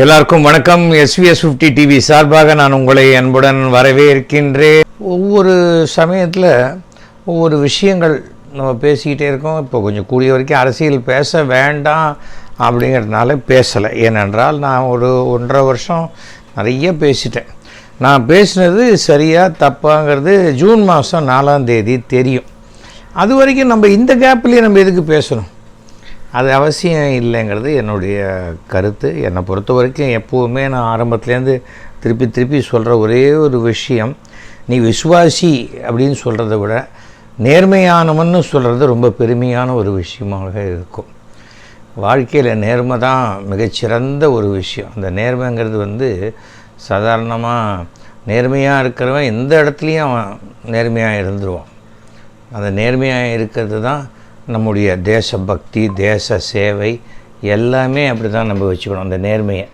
எல்லாருக்கும் வணக்கம். SVS fifty TV சார்பாக நான் உங்களை அன்புடன் வரவேற்கின்றேன் ஒவ்வொரு சமயத்தில் ஒவ்வொரு விஷயங்கள் நம்ம பேசிக்கிட்டே இருக்கோம். இப்போ கொஞ்சம் கூடிய வரைக்கும் அரசியல் பேச வேண்டாம் அப்படிங்கிறதுனால பேசலை. ஏனென்றால் நான் ஒரு ஒன்றரை வருஷம் நிறைய பேசிட்டேன். நான் பேசினது சரியாக தப்பாங்கிறது ஜூன் மாதம் நாலாம் தேதி தெரியும். அது வரைக்கும் நம்ம இந்த கேப்லேயே நம்ம எதுக்கு பேசணும்? அது அவசியம் இல்லைங்கிறது என்னுடைய கருத்து. என்னை பொறுத்த வரைக்கும் எப்போவுமே நான் ஆரம்பத்துலேருந்து திருப்பி திருப்பி சொல்கிற ஒரே ஒரு விஷயம் நீ விசுவாசி அப்படின்னு சொல்கிறத விட நேர்மையானவன்னு சொல்கிறது ரொம்ப பெருமையான ஒரு விஷயமாக இருக்கும். வாழ்க்கையில் நேர்மை தான் மிகச்சிறந்த ஒரு விஷயம். அந்த நேர்மைங்கிறது வந்து சாதாரணமாக நேர்மையாக இருக்கிறவன் எந்த இடத்துலையும் அவன் நேர்மையாக இருந்துருவான். அந்த நேர்மையாக இருக்கிறது தான் நம்முடைய தேசபக்தி தேச சேவை எல்லாமே அப்படி தான் நம்ம வச்சுக்கணும் அந்த நேர்மையை.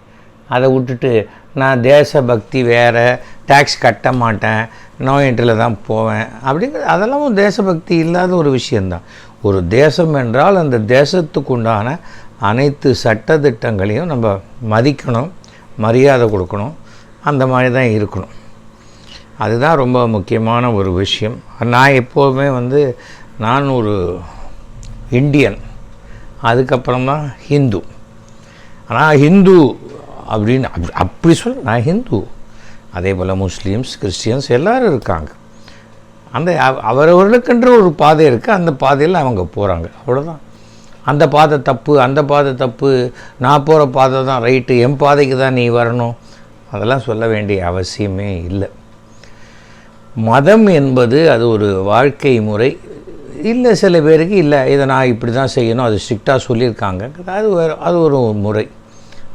அதை விட்டுட்டு நான் தேசபக்தி வேறு டேக்ஸ் கட்ட மாட்டேன் நோயின்றில் தான் போவேன் அப்படிங்கிறது அதெல்லாம் தேசபக்தி இல்லாத ஒரு விஷயந்தான் ஒரு தேசம் என்றால் அந்த தேசத்துக்கு உண்டான அனைத்து சட்டத்திட்டங்களையும் நம்ம மதிக்கணும் மரியாதை கொடுக்கணும் அந்த மாதிரி தான் இருக்கணும். அதுதான் ரொம்ப முக்கியமான ஒரு விஷயம். நான் எப்போவுமே வந்து நான் ஒரு இந்தியன் அதுக்கப்புறம் தான் ஹிந்து. ஆனால் ஹிந்து அப்படின்னு அப்- அப்படி சொல்ல நான் ஹிந்து. அதே போல் முஸ்லீம்ஸ் கிறிஸ்டியன்ஸ் எல்லோரும் இருக்காங்க. அந்த அவரவர்களுக்குன்ற ஒரு பாதை இருக்குது அந்த பாதையில் அவங்க போகிறாங்க அவ்வளோதான் அந்த பாதை தப்பு அந்த பாதை தப்பு நான் போகிற பாதை தான் ரைட்டு என் பாதைக்கு தான் நீ வரணும். அதெல்லாம் சொல்ல வேண்டிய அவசியமே இல்லை. மதம் என்பது அது ஒரு வாழ்க்கை முறை இல்லை சில பேருக்கு இல்லை. இதை நான் இப்படி தான் செய்யணும். அது ஸ்ட்ரிக்டாக சொல்லியிருக்காங்க அது அது ஒரு முறை.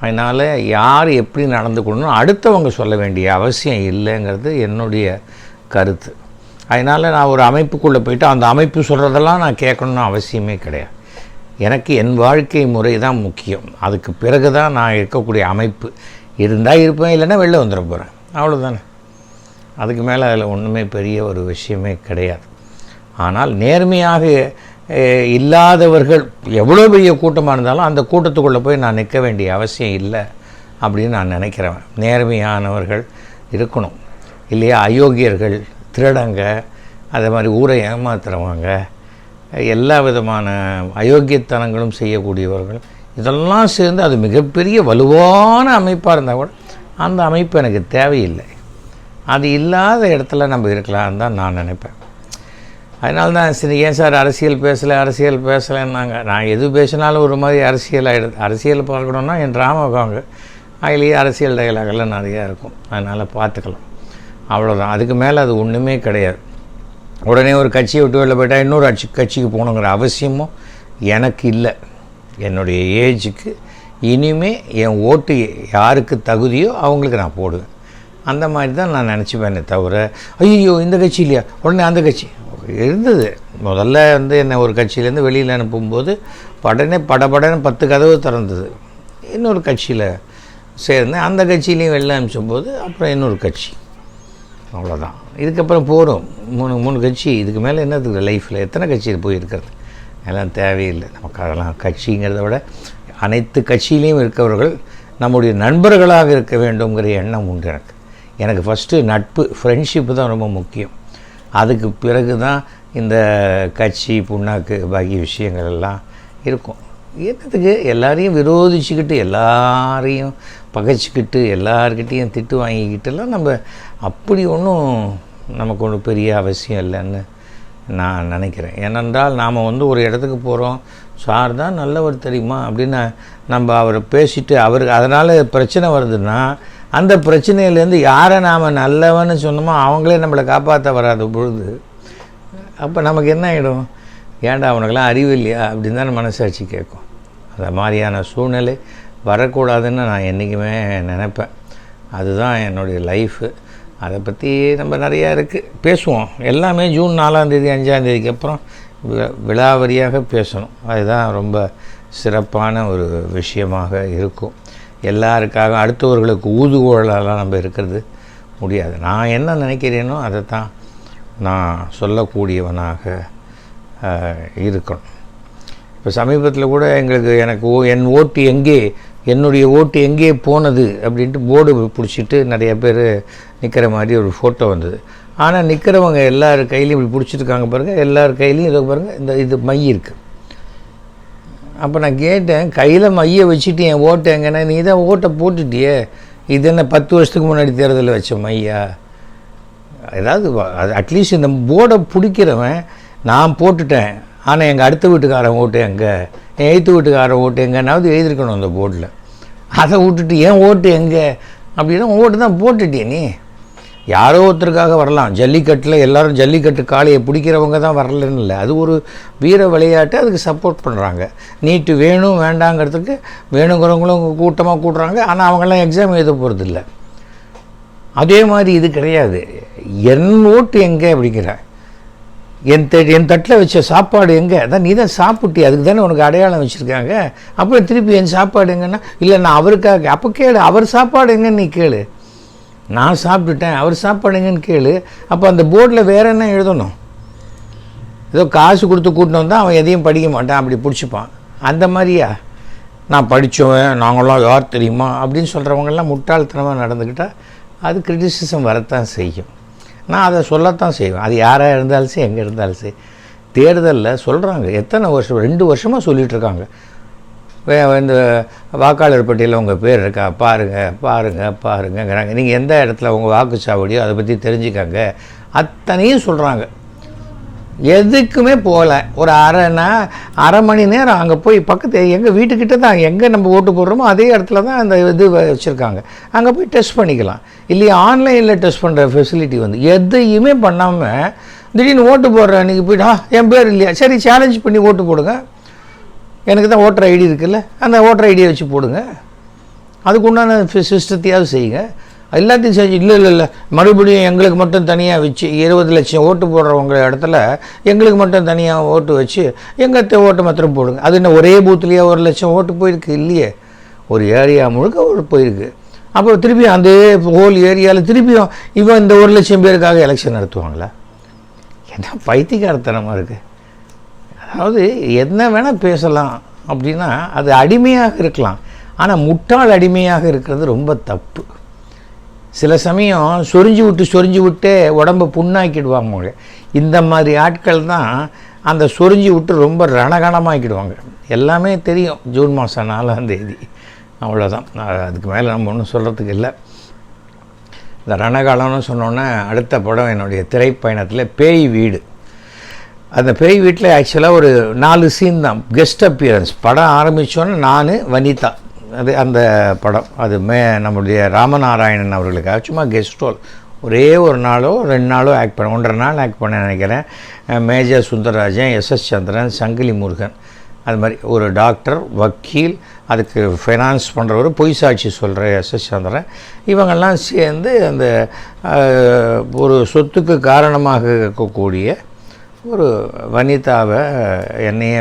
அதனால் யார் எப்படி நடந்துக்கணும் அடுத்தவங்க சொல்ல வேண்டிய அவசியம் இல்லைங்கிறது என்னுடைய கருத்து. அதனால் நான் ஒரு அமைப்புக்குள்ளே போயிட்டு அந்த அமைப்பு சொல்கிறதெல்லாம் நான் கேட்கணும்னு அவசியமே கிடையாது. எனக்கு என் வாழ்க்கை முறை தான் முக்கியம். அதுக்கு பிறகு தான் நான் இருக்கக்கூடிய அமைப்பு. இருந்தால் இருப்பேன் இல்லைன்னா வெளில வந்துட போகிறேன் அவ்வளோதானே அதுக்கு மேலே அதில் ஒன்றுமே பெரிய ஒரு விஷயமே கிடையாது. ஆனால் நேர்மையாக இல்லாதவர்கள் எவ்வளோ பெரிய கூட்டமாக இருந்தாலும் அந்த கூட்டத்துக்குள்ளே போய் நான் நிற்க வேண்டிய அவசியம் இல்லை அப்படின்னு நான் நினைக்கிறேன் நேர்மையானவர்கள் இருக்கணும். இல்லையா? அயோக்கியர்கள் திருடங்க அதே மாதிரி ஊரை ஏமாத்துறவங்க எல்லா விதமான அயோக்கியத்தனங்களும் செய்யக்கூடியவர்கள் இதெல்லாம் சேர்ந்து அது மிகப்பெரிய வலுவான அமைப்பாக இருந்தால் கூட அந்த அமைப்பு எனக்கு தேவையில்லை. அது இல்லாத இடத்துல நம்ம இருக்கலாம்னு தான் நான் நினைப்பேன். அதனால தான் சரி ஏன் சார் அரசியல் பேசலை அரசியல் பேசலைன்னாங்க. நான் எது பேசினாலும் ஒரு மாதிரி அரசியல் ஆகிடுது அரசியல் பார்க்கணுன்னா என் ட்ராமா வாங்க அதுலேயே அரசியல் டயலாகெல்லாம் நிறையா இருக்கும். அதனால் பார்த்துக்கலாம். அவ்வளோதான் அதுக்கு மேலே அது ஒன்றுமே கிடையாது. உடனே ஒரு கட்சியை விட்டு வெளில போயிட்டால் இன்னொரு அச்சு கட்சிக்கு போகணுங்கிற அவசியமும் எனக்கு இல்லை. என்னுடைய ஏஜுக்கு இனிமே என் ஓட்டு யாருக்கு தகுதியோ அவங்களுக்கு நான் போடுவேன். அந்த மாதிரி தான் நான் நினச்சிப்பேனே தவிர ஐயோ இந்த கட்சி இல்லையா? உடனே அந்த கட்சி. இருந்தது. முதல்ல வந்து என்னை ஒரு கட்சியிலேருந்து வெளியில் அனுப்பும்போது படனே படபடன்னு பத்து கதவு திறந்தது. இன்னொரு கட்சியில் சேர்ந்தேன். அந்த கட்சியிலையும் வெளில அனுப்பிச்சும்போது அப்புறம் இன்னொரு கட்சி. அவ்வளோதான் இதுக்கப்புறம் போகிறோம் மூணு மூணு கட்சி. இதுக்கு மேலே என்னத்துக்கு லைஃப்பில் எத்தனை கட்சியில் போயிருக்கிறது? எல்லாம் தேவையில்லை. நமக்கு அதெல்லாம் கட்சிங்கிறத விட அனைத்து கட்சியிலையும் இருக்கவர்கள் நம்முடைய நண்பர்களாக இருக்க வேண்டுங்கிற எண்ணம் உண்டு எனக்கு. எனக்கு ஃபஸ்ட்டு நட்பு ஃப்ரெண்ட்ஷிப்பு தான் ரொம்ப முக்கியம். அதுக்கு பிறகு தான் இந்த கட்சி புண்ணாக்கு பாக்கி விஷயங்கள் எல்லாம் இருக்கும். என்னத்துக்கு? எல்லாரையும் விரோதிச்சுக்கிட்டு எல்லாரையும் பகைச்சிக்கிட்டு எல்லார்கிட்டேயும் திட்டு வாங்கிக்கிட்டெல்லாம் நம்ம அப்படி ஒன்றும் நமக்கு ஒன்றும் பெரிய அவசியம் இல்லைன்னு நான் நினைக்கிறேன். ஏனென்றால் நாம் வந்து ஒரு இடத்துக்கு போகிறோம் சார் தான் நல்லவர் தெரியுமா? அப்படின்னு நம்ம அவரை பேசிட்டு அவருக்கு அதனால் பிரச்சனை வருதுன்னா அந்த பிரச்சனையிலேருந்து யாரை நாம் நல்லவன்னு சொன்னோமோ அவங்களே நம்மளை காப்பாற்ற வராத பொழுது அப்போ நமக்கு என்ன ஆகிடும் ஏன்டா அவனுக்கெல்லாம் அறிவு இல்லையா? அப்படின்னு தான் மனசாட்சி கேட்கும். அந்த மாதிரியான சூழ்நிலை வரக்கூடாதுன்னு நான் என்றைக்குமே நினைப்பேன். அதுதான் என்னுடைய லைஃபு. அதை பற்றி நம்ம நிறையா இருக்குது பேசுவோம். எல்லாமே ஜூன் நாலாந்தேதி அஞ்சாந்தேதிக்கு அப்புறம் விழாவரியாக பேசணும். அதுதான் ரொம்ப சிறப்பான ஒரு விஷயமாக இருக்கும். எல்லாருக்காக அடுத்தவர்களுக்கு ஊதுகோலாலாம் நம்ம இருக்கிறது முடியாது. நான் என்ன நினைக்கிறேனோ அதை தான் நான் சொல்லக்கூடியவனாக இருக்கணும். இப்போ சமீபத்தில் கூட எங்களுக்கு எனக்கு ஓ என் ஓட்டு எங்கே என்னுடைய ஓட்டு எங்கே போனது அப்படின்ட்டு போர்டு பிடிச்சிட்டு நிறைய பேர் நிற்கிற மாதிரி ஒரு ஃபோட்டோ வந்தது. ஆனால் நிற்கிறவங்க எல்லார் கையிலையும் இப்படி பிடிச்சிருக்காங்க பாருங்கள் எல்லார் கையிலையும் இதை பாருங்கள் இந்த இது மை இருக்குது அப்போ நான் கேட்டேன் கையில் மைய வச்சுட்டு என் ஓட்டு எங்கன்னா நீ தான் ஓட்டை போட்டுட்டியே. இது என்ன பத்து வருஷத்துக்கு முன்னாடி தேர்தலில் வச்ச மையா? ஏதாவது அது அட்லீஸ்ட் இந்த போர்டை பிடிக்கிறவன் நான் போட்டுட்டேன். ஆனால் எங்கள் அடுத்த வீட்டுக்காரன் ஓட்டு எங்கே? என் எய்த்து வீட்டுக்காரன் ஓட்டு எங்கேனாவது எழுதியிருக்கணும் அந்த போர்டில் அதை விட்டுட்டு ஏன் ஓட்டு எங்கே? அப்படின்னா ஓட்டு தான் போட்டுட்டியே நீ. யாரோ ஒருத்தருக்காக வரலாம். ஜல்லிக்கட்டில் எல்லாரும் ஜல்லிக்கட்டு காளையை பிடிக்கிறவங்க தான் வரலன்னு இல்லை. அது ஒரு வீர விளையாட்டு அதுக்கு சப்போர்ட் பண்ணுறாங்க நீட்டு வேணும் வேண்டாங்கிறதுக்கு வேணுங்கிறவங்களும் கூட்டமாக கூட்டுறாங்க. ஆனால் அவங்கெல்லாம் எக்ஸாம் எழுத போகிறதில்ல அதே மாதிரி இது கிடையாது. என் ஓட்டு எங்கே அப்படிங்கிற. என் த என் தட்டில் வச்ச சாப்பாடு எங்கே? அதான் நீ தான் சாப்பிட்டி அதுக்கு தானே உனக்கு அடையாளம் வச்சுருக்காங்க. அப்புறம் திருப்பி என் சாப்பாடு எங்கன்னா இல்லை நான் அவருக்காக அப்போ கேளு அவர் சாப்பாடு எங்கன்னு நீ கேளு. நான் சாப்பிட்டுட்டேன் அவர் சாப்பாடுங்கன்னு கேளு அப்போ அந்த போர்டில் வேற என்ன எழுதணும்? ஏதோ காசு கொடுத்து கூட்டினு வந்தால் அவன் எதையும் படிக்க மாட்டான் அப்படி பிடிச்சிப்பான். அந்த மாதிரியா? நான் படித்தவன் நாங்களாம் யார் தெரியுமா? அப்படின்னு சொல்கிறவங்கெல்லாம் முட்டாள்தனமாக நடந்துக்கிட்டால் அது கிரிட்டிசிசம் வரத்தான் செய்யும். நான் அதை சொல்லத்தான் செய்வேன். அது யாராக இருந்தாலும் சரி எங்கே இருந்தாலும் சரி. தேர்தலில் சொல்கிறாங்க எத்தனை வருஷம் ரெண்டு வருஷமாக சொல்லிகிட்ருக்காங்க இந்த வாக்காளர் பட்டியலில் உங்கள் பேர் இருக்கா? பாருங்கள் பாருங்கள் பாருங்கங்கிறாங்க. நீங்கள் எந்த இடத்துல உங்கள் வாக்குச்சாவடியோ அதை பற்றி தெரிஞ்சுக்கங்க. அத்தனையும் சொல்கிறாங்க எதுக்குமே போகல. ஒரு அரைனா அரை மணி நேரம் அங்கே போய் பக்கத்து எங்கள் வீட்டுக்கிட்ட தான் எங்கே நம்ம ஓட்டு போடுறோமோ அதே இடத்துல தான் அந்த இது வச்சுருக்காங்க. அங்கே போய் டெஸ்ட் பண்ணிக்கலாம். இல்லையா ஆன்லைனில் டெஸ்ட் பண்ணுற ஃபெசிலிட்டி வந்து எதையுமே பண்ணாமல் திடீர்னு ஓட்டு போடுற அன்றைக்கி போய்ட்டு என் பேர் இல்லையா? சரி சேலஞ்ச் பண்ணி ஓட்டு போடுங்க. எனக்கு தான் ஓட்டர் ஐடி இருக்குல்ல அந்த ஓட்டர் ஐடியை வச்சு போடுங்க. அதுக்கு உண்டான சிஸ்டத்தையாவது செய்யுங்க. எல்லாத்தையும் செஞ்சு இல்லை இல்லை இல்லை. மறுபடியும் எங்களுக்கு மட்டும் தனியாக வச்சு இருபது லட்சம் ஓட்டு போடுறவங்க இடத்துல எங்களுக்கு மட்டும் தனியாக ஓட்டு வச்சு எங்கள் ஓட்டு மாத்திரம் போடுங்க. அது என்ன ஒரே பூத்துலேயே ஒரு லட்சம் ஓட்டு போயிருக்கு? இல்லையே. ஒரு ஏரியா முழுக்க ஓட்டு போயிருக்கு. அப்போ திருப்பியும் அந்த ஹோல் ஏரியாவில் திருப்பியும் இவன் இந்த ஒரு லட்சம் பேருக்காக எலெக்ஷன் நடத்துவாங்களா? என்ன பைத்தியக்காரத்தனமாக இருக்குது அதாவது என்ன வேணால் பேசலாம் அப்படின்னா அது அடிமையாக இருக்கலாம். ஆனால் முட்டாள் அடிமையாக இருக்கிறது ரொம்ப தப்பு. சில சமயம் சொரிஞ்சு விட்டு சொரிஞ்சு விட்டு உடம்பை புண்ணாக்கிடுவாங்க இந்த மாதிரி ஆட்கள் தான் அந்த சொரிஞ்சு விட்டு ரொம்ப ரணகணமாக்கிடுவாங்க. எல்லாமே தெரியும் ஜூன் மாதம் நாலாம் தேதி. அவ்வளோதான் நான் அதுக்கு மேலே நம்ம ஒன்றும் சொல்கிறதுக்கு இல்லை. இந்த ரணகாலம்னு சொன்னோன்னே அடுத்த படம் என்னுடைய திரைப்பயணத்தில் பேய் வீடு. அந்த பேய் வீட்டில் ஆக்சுவலாக ஒரு நாலு சீன் தான். கெஸ்ட் அப்பியரன்ஸ் படம் ஆரம்பித்தோன்னே நான் வனிதா. அது அந்த படம். அது மே நம்முடைய ராமநாராயணன் அவர்களுக்காக. சும்மா கெஸ்ட் ரோல் ஒரே ஒரு நாளோ ரெண்டு நாளோ ஆக்ட் பண்ண ஒன்றரை நாள் ஆக்ட் பண்ண நினைக்கிறேன். மேஜர் சுந்தரராஜன் எஸ்எஸ் சந்திரன் சங்கிலி முருகன். அது மாதிரி ஒரு டாக்டர் வக்கீல் அதுக்கு ஃபைனான்ஸ் பண்ணுறவர் பொய் சாட்சி சொல்கிற எஸ்எஸ் சந்திரன். இவங்கெல்லாம் சேர்ந்து அந்த ஒரு சொத்துக்கு காரணமாக இருக்கக்கூடிய ஒரு வனிதாவை என்னையே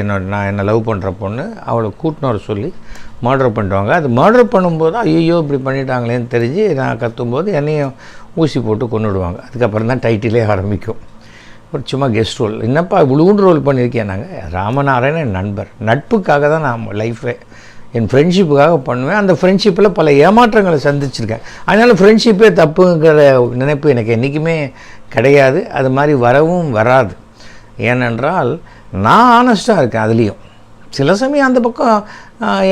என்னோட நான் என்னை லவ் பண்ணுற பொண்ணு அவளை கூட்டினோர் சொல்லி மர்டர் பண்ணிடுவாங்க அது மர்டர் பண்ணும்போது ஐயோ இப்படி பண்ணிட்டாங்களேன்னு தெரிஞ்சு நான் கத்தும்போது என்னையும் ஊசி போட்டு கொண்டுடுவாங்க அதுக்கப்புறம் தான் டைட்டிலே ஆரம்பிக்கும். ஒரு சும்மா கெஸ்ட் ரோல் என்னப்பா இவ்வளோண்டு ரோல் பண்ணியிருக்கேன் நாங்கள் ராமநாராயணன் என் நண்பர். நட்புக்காக தான் நான் லைஃபே என் ஃப்ரெண்ட்ஷிப்புக்காக பண்ணுவேன். அந்த ஃப்ரெண்ட்ஷிப்பில் பல ஏமாற்றங்களை சந்திச்சிருக்கேன். அதனால் ஃப்ரெண்ட்ஷிப்பே தப்புங்கிற நினைப்பு எனக்கு என்றைக்குமே கிடையாது. அது மாதிரி வரவும் வராது. ஏனென்றால் நான் ஆனஸ்ட்டாக இருக்கேன் அதுலேயும். சில சமயம் அந்த பக்கம்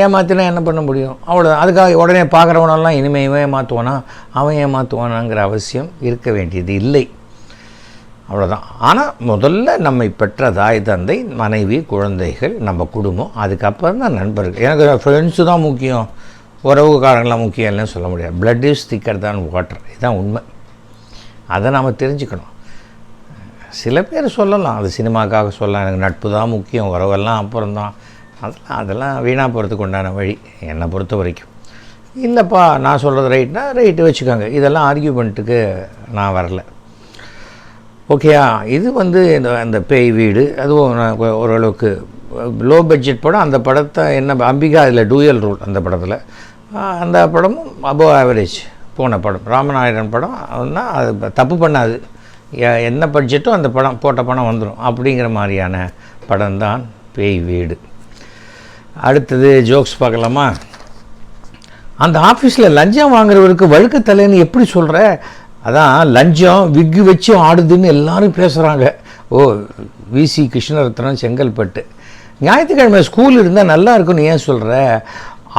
ஏமாத்தினா என்ன பண்ண முடியும்? அவ்வளோ அதுக்காக உடனே பார்க்குறவனெல்லாம் இனிமே இவன் ஏமாற்றுவானா அவன் ஏமாற்றுவானாங்கிற அவசியம் இருக்க வேண்டியது இல்லை. அவ்வளோதான் ஆனால் முதல்ல நம்மை பெற்ற தாய் தந்தை மனைவி குழந்தைகள் நம்ம குடும்பம் அதுக்கப்புறம் தான் நண்பர்கள். எனக்கு ஃப்ரெண்ட்ஸு தான் முக்கியம். உறவுக்காரங்களாம் முக்கியம் இல்லைன்னு சொல்ல முடியாது. Blood இஸ் திக்கர் தான் வாட்டர் இதுதான் உண்மை. அதை நாம் தெரிஞ்சுக்கணும். சில பேர் சொல்லலாம் அது சினிமாக்காக சொல்லலாம் எனக்கு நட்பு தான் முக்கியம் உறவெல்லாம் அப்புறம் தான். அதெல்லாம் அதெல்லாம் வீணாக போகிறதுக்கு உண்டான வழி என்னை பொறுத்த வரைக்கும். இல்லைப்பா நான் சொல்கிறது ரைட்னா ரைட்டு வச்சுக்கோங்க. இதெல்லாம் ஆர்கியூமெண்ட்டுக்கு நான் வரல. ஓகேயா இது வந்து இந்த அந்த பேய் வீடு அதுவும் நான் ஓரளவுக்கு லோ பட்ஜெட் படம் அந்த படத்தை என்ன அம்பிகா அதில் டூயல் ரோல் அந்த படத்தில். அந்த படமும் அபோவ் ஆவரேஜ் போன படம். ராமநாயகன் படம் அதுனா அது தப்பு பண்ணாது. என்ன பட்ஜெட்டோ அந்த படம் போட்ட படம் வந்துடும் அப்படிங்கிற மாதிரியான படம் தான் பேய் வீடு. அடுத்தது ஜோக்ஸ் பார்க்கலாமா? அந்த ஆஃபீஸில் லஞ்சம் வாங்குறவருக்கு வழுக்க தலைன்னு எப்படி சொல்கிற அதான் லஞ்சம் விக்கு வச்சும் ஆடுதுன்னு எல்லாரும் பேசுகிறாங்க ஓ விசி கிருஷ்ணரத்னம் செங்கல்பட்டு. ஞாயிற்றுக்கிழமை ஸ்கூல் இருந்தால் நல்லா இருக்கும்னு ஏன் சொல்கிற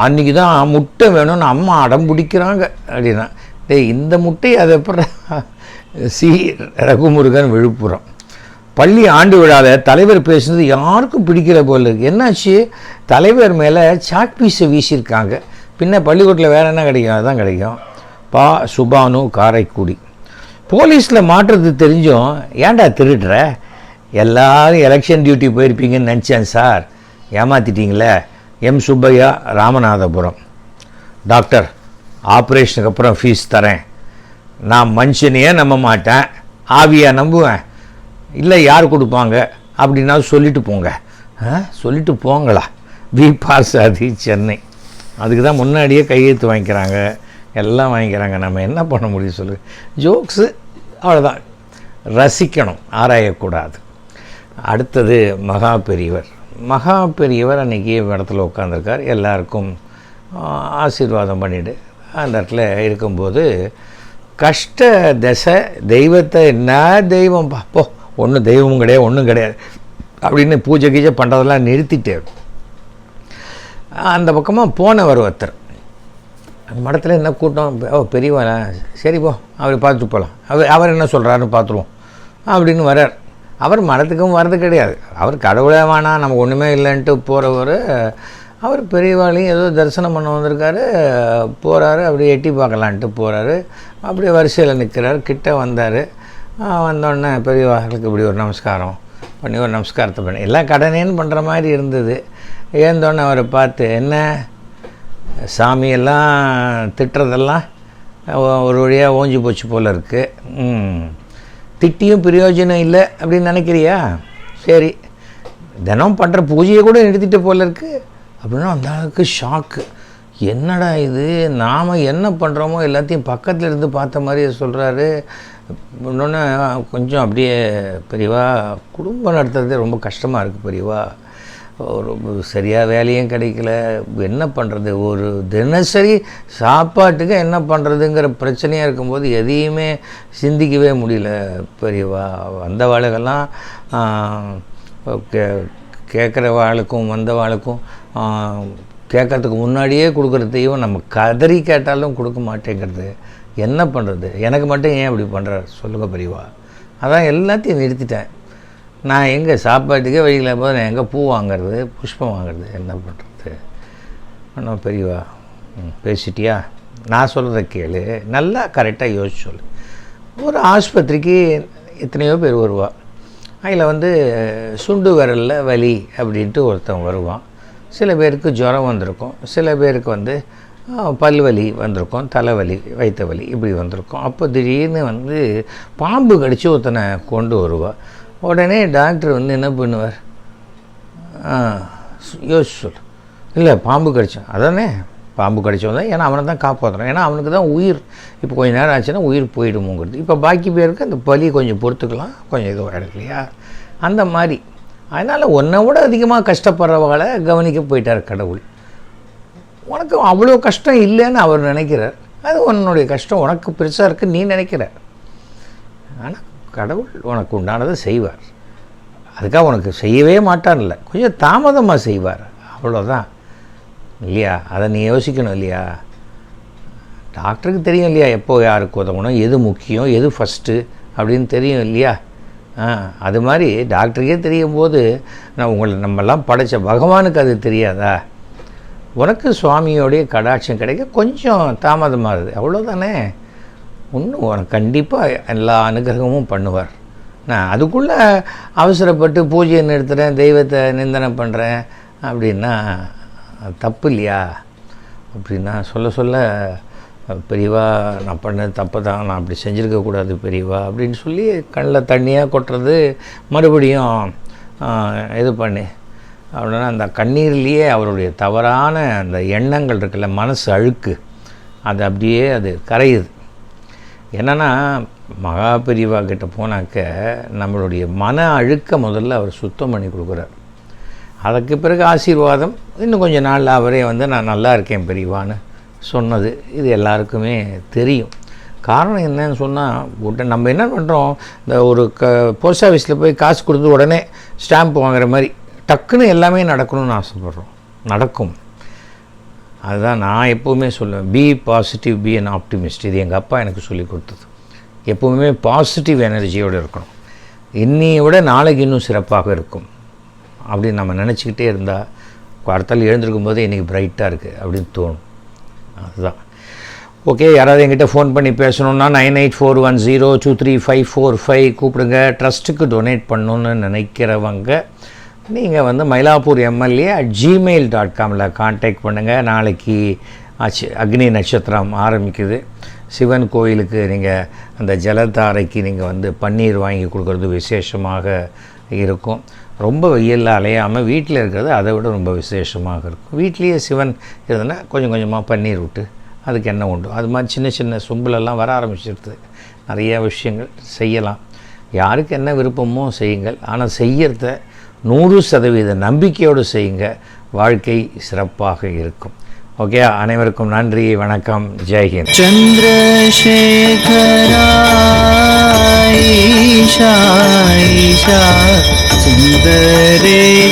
அன்றைக்கி தான் முட்டை வேணும்னு அம்மா அடம் பிடிக்கிறாங்க. அப்படின்னா டேய் இந்த முட்டை அதை அப்புறம் சி. ரகுமுருகன் விழுப்புரம். பள்ளி ஆண்டு விழாவில் தலைவர் பேசுனது யாருக்கும் பிடிக்கிற போல் இருக்குது என்னாச்சு? தலைவர் மேலே சாக் பீஸை வீசியிருக்காங்க. பின்ன பள்ளிக்கூடத்தில் வேறு என்ன கிடைக்கும்? அதுதான் கிடைக்கும். பா. சுபானு காரைக்குடி. போலீஸில் மாற்றுறது தெரிஞ்சும் ஏன்டா திருடுற? எல்லாரும் எலெக்ஷன் டியூட்டி போயிருப்பீங்கன்னு நினச்சேன் சார். ஏமாத்திட்டீங்களே? எம் சுப்பையா ராமநாதபுரம். டாக்டர் ஆப்ரேஷனுக்கு அப்புறம் ஃபீஸ் தரேன். நான் மனுஷனையே நம்ப மாட்டேன். ஆவியாக நம்புவேன். இல்லை யார் கொடுப்பாங்க? அப்படின்னா சொல்லிட்டு போங்க. ஆ சொல்லிட்டு போங்களா? வி பாசாதி சென்னை. அதுக்கு தான் முன்னாடியே கையெழுத்து வாங்கிக்கிறாங்க. எல்லாம் வாங்கிக்கிறாங்க. நம்ம என்ன பண்ண முடியும் சொல்லு. ஜோக்ஸு அவ்வளோதான் ரசிக்கணும் ஆராயக்கூடாது. அடுத்தது மகா பெரியவர். மகா பெரியவர் அன்றைக்கி இடத்துல உட்காந்துருக்கார் எல்லாருக்கும் ஆசீர்வாதம் பண்ணிவிட்டு அந்த இடத்துல இருக்கும்போது கஷ்ட தசை தெய்வத்தை என்ன தெய்வம்? பார்ப்போ ஒன்றும் தெய்வமும் கிடையாது ஒன்றும் கிடையாது. அப்படின்னு பூஜை கீஜை பண்ணுறதெல்லாம் நிறுத்திட்டு அந்த பக்கமாக போனவர் ஒருத்தர். அந்த மடத்தில் என்ன கூட்டம்? ஓ பெரியவா சரி போ அவர் பார்த்துட்டு போகலாம் அவர் அவர் என்ன சொல்கிறாருன்னு பார்த்துருவோம். அப்படின்னு வரார் அவர் மனத்துக்கும் வர்றது கிடையாது. அவர் கடவுளே வேணாம் நமக்கு ஒன்றுமே இல்லைன்ட்டு போகிறவர் அவர் பெரியவாளையும் ஏதோ தரிசனம் பண்ண வந்திருக்காரு போகிறாரு அப்படியே எட்டி பார்க்கலான்ட்டு போகிறாரு அப்படியே வரிசையில் நிற்கிறார் கிட்ட வந்தார். வந்தோடனே பெரியவார்களுக்கு இப்படி ஒரு நமஸ்காரம் பண்ணி ஒரு நமஸ்காரத்தை பண்ணி. எல்லாம் கடனேன்னு பண்ணுற மாதிரி இருந்தது. ஏந்தோடனே அவரை பார்த்து என்ன? சாமியெல்லாம் திட்டுறதெல்லாம் ஒரு வழியாக ஓஞ்சி போச்சு போல் இருக்குது ம். திட்டியும் பிரயோஜனம் இல்லை அப்படின்னு நினைக்கிறியா? சரி. தினம் பண்ணுற பூஜையை கூட நிறுத்திட்டு போல இருக்கு. அப்படின்னா அந்த அளவுக்கு ஷாக்கு என்னடா இது? நாம் என்ன பண்ணுறோமோ எல்லாத்தையும் பக்கத்தில் இருந்து பார்த்த மாதிரியே சொல்கிறாரு இன்னொன்று கொஞ்சம் அப்படியே பெரியவா குடும்பம் நடத்துறது ரொம்ப கஷ்டமாக இருக்குது பெரியவா. ஒரு சரியாக வேலையும் கிடைக்கல. என்ன பண்ணுறது ஒரு தினசரி சாப்பாட்டுக்கு என்ன பண்ணுறதுங்கிற பிரச்சனையாக இருக்கும்போது எதையுமே சிந்திக்கவே முடியல பெரியவா. வந்த வாளுகெல்லாம் கே கேட்குற வாளுக்கும் வந்த வாளுக்கும் கேட்கறதுக்கு முன்னாடியே கொடுக்குறதையும் நம்ம கதறி கேட்டாலும் கொடுக்க மாட்டேங்கிறது. என்ன பண்ணுறது எனக்கு மட்டும் ஏன் இப்படி பண்ணுற சொல்லுங்கள் பெரியவா. அதான் எல்லாத்தையும் நிறுத்திட்டேன். நான் எங்கே சாப்பாட்டுக்கே வழியில் போது நான் எங்கே பூ வாங்குறது புஷ்பம் வாங்குறது என்ன பண்ணுறது ஒன்றும் பெரியவா ம், பேசிட்டியா? நான் சொல்கிறத கேளு. நல்லா கரெக்டாக யோசிச்சு சொல்லு. ஒரு ஆஸ்பத்திரிக்கு எத்தனையோ பேர் வருவா. அதில் வந்து சுண்டு விரலில் வலி அப்படின்ட்டு ஒருத்தன் வருவான். சில பேருக்கு ஜுரம் வந்திருக்கும். சில பேருக்கு வந்து பல்வலி வந்திருக்கும் தலைவலி வயிற்று வலி இப்படி வந்திருக்கும். அப்போ திடீர்னு வந்து பாம்பு கடித்து ஒருத்தனை கொண்டு வருவாள் உடனே டாக்டர் வந்து என்ன பண்ணுவார்? யோசிச்சு சொல். இல்லை பாம்பு கடிச்சான் அதானே? பாம்பு கடிச்சவன் தான். ஏன்னா அவனை தான் காப்பாற்றுறோம் ஏன்னா அவனுக்கு தான் உயிர். இப்போ கொஞ்ச நேரம் ஆச்சுன்னா உயிர் போயிடுமோங்கிறது. இப்போ பாக்கி பேருக்கு அந்த பலி கொஞ்சம் பொறுத்துக்கலாம். கொஞ்சம் இதுவாகிடும் இல்லையா அந்த மாதிரி. அதனால் உன்னை விட அதிகமாக கஷ்டப்படுறவங்களை கவனிக்க போயிட்டார் கடவுள். உனக்கு அவ்வளோ கஷ்டம் இல்லைன்னு அவர் நினைக்கிறார். அது உன்னுடைய கஷ்டம். உனக்கு பெருசாக இருக்குன்னு நீ நினைக்கிற. ஆனால் கடவுள் உனக்கு உண்டானதை செய்வார். அதுக்காக உனக்கு செய்யவே மாட்டார்ல கொஞ்சம் தாமதமாக செய்வார். அவ்வளோதான் இல்லையா? அதை நீ யோசிக்கணும் இல்லையா? டாக்டருக்கு தெரியும் இல்லையா? எப்போ யாருக்கு உதவணும்? எது முக்கியம்? எது ஃபஸ்ட்டு அப்படின்னு தெரியும் இல்லையா? ஆ அது மாதிரி டாக்டருக்கே தெரியும் போது நான் உங்களை நம்மெல்லாம் படைச்ச பகவானுக்கு அது தெரியாதா? உனக்கு சுவாமியோடைய கடாட்சம் கிடைக்க கொஞ்சம் தாமதமாகுது. அவ்வளோதானே இன்னும் உனக்கு கண்டிப்பாக எல்லா அனுகிரகமும் பண்ணுவார். நான் அதுக்குள்ளே அவசரப்பட்டு பூஜையை நிறுத்துகிறேன் தெய்வத்தை நிந்தனை பண்ணுறேன் அப்படின்னா தப்பு இல்லையா? அப்படின்னா சொல்ல சொல்ல பெரியவா நான் பண்ணது தப்பு தான். நான் அப்படி செஞ்சுருக்கக்கூடாது பெரியவா. அப்படின்னு சொல்லி கண்ணில் தண்ணியாக கொட்டுறது மறுபடியும் இது பண்ணி. அப்படின்னா அந்த கண்ணீர்லேயே அவருடைய தவறான அந்த எண்ணங்கள் இருக்குல்ல மனசு அழுக்கு. அது அப்படியே அது கரையுது. என்னென்னா மகா பெரியவா கிட்ட போனாக்க நம்மளுடைய மன அழுக்க முதல்ல அவர் சுத்தம் பண்ணி கொடுக்குறார். அதுக்கு பிறகு ஆசீர்வாதம். இன்னும் கொஞ்சம் நாளில் அவரே வந்து நான் நல்லா இருக்கேன் பெரியவான்னு சொன்னது. இது எல்லாருக்குமே தெரியும். காரணம் என்னன்னு சொன்னால் உடனே நம்ம என்ன பண்ணுறோம் இந்த ஒரு க போஸ்ட் ஆஃபீஸில் போய் காசு கொடுத்து உடனே ஸ்டாம்ப் வாங்குற மாதிரி டக்குன்னு எல்லாமே நடக்கணும்னு ஆசைப்பட்றோம். நடக்கும். அதுதான் நான் எப்போவுமே சொல்லுவேன். Be positive be and optimist இது எங்கள் அப்பா எனக்கு சொல்லி கொடுத்தது. எப்போவுமே பாசிட்டிவ் எனர்ஜியோடு இருக்கணும். இன்னையை விட நாளைக்கு இன்னும் சிறப்பாக இருக்கும். அப்படின்னு நம்ம நினச்சிக்கிட்டே இருந்தால் குவார்த்தால் எழுந்திருக்கும் போதே இன்றைக்கி பிரைட்டாக இருக்குது அப்படின்னு தோணும். அதுதான். ஓகே யாராவது என்கிட்ட ஃபோன் பண்ணி பேசணுன்னா nine eight four one zero two three five four five கூப்பிடுங்க. ட்ரஸ்ட்டுக்கு டொனேட் பண்ணணுன்னு நினைக்கிறவங்க நீங்கள் வந்து Mylapore MLA at Gmail dot Kamil contact பண்ணுங்கள் நாளைக்கு அச்சு அக்னி நட்சத்திரம் ஆரம்பிக்குது. சிவன் கோயிலுக்கு நீங்கள் அந்த ஜலதாரைக்கு நீங்கள் வந்து பன்னீர் வாங்கி கொடுக்குறது விசேஷமாக இருக்கும். ரொம்ப வெயிலில் அலையாமல் வீட்டில் இருக்கிறது அதை விட ரொம்ப விசேஷமாக இருக்கும். வீட்லேயே சிவன் இருந்ததுன்னா கொஞ்சம் கொஞ்சமாக பன்னீர் விட்டு அதுக்கு என்ன உண்டு. அது மாதிரி சின்ன சின்ன சொம்புலெல்லாம் வர ஆரம்பிச்சிருது. நிறைய விஷயங்கள் செய்யலாம். யாருக்கு என்ன விருப்பமோ செய்யுங்கள். ஆனால் செய்யறத நூறு சதவீத நம்பிக்கையோடு செய்யுங்க. வாழ்க்கை சிறப்பாக இருக்கும். ஓகே அனைவருக்கும் நன்றி வணக்கம் ஜெய்ஹிந்த் சந்திரசேகராயிஷா சுந்தரேஸ்வரா.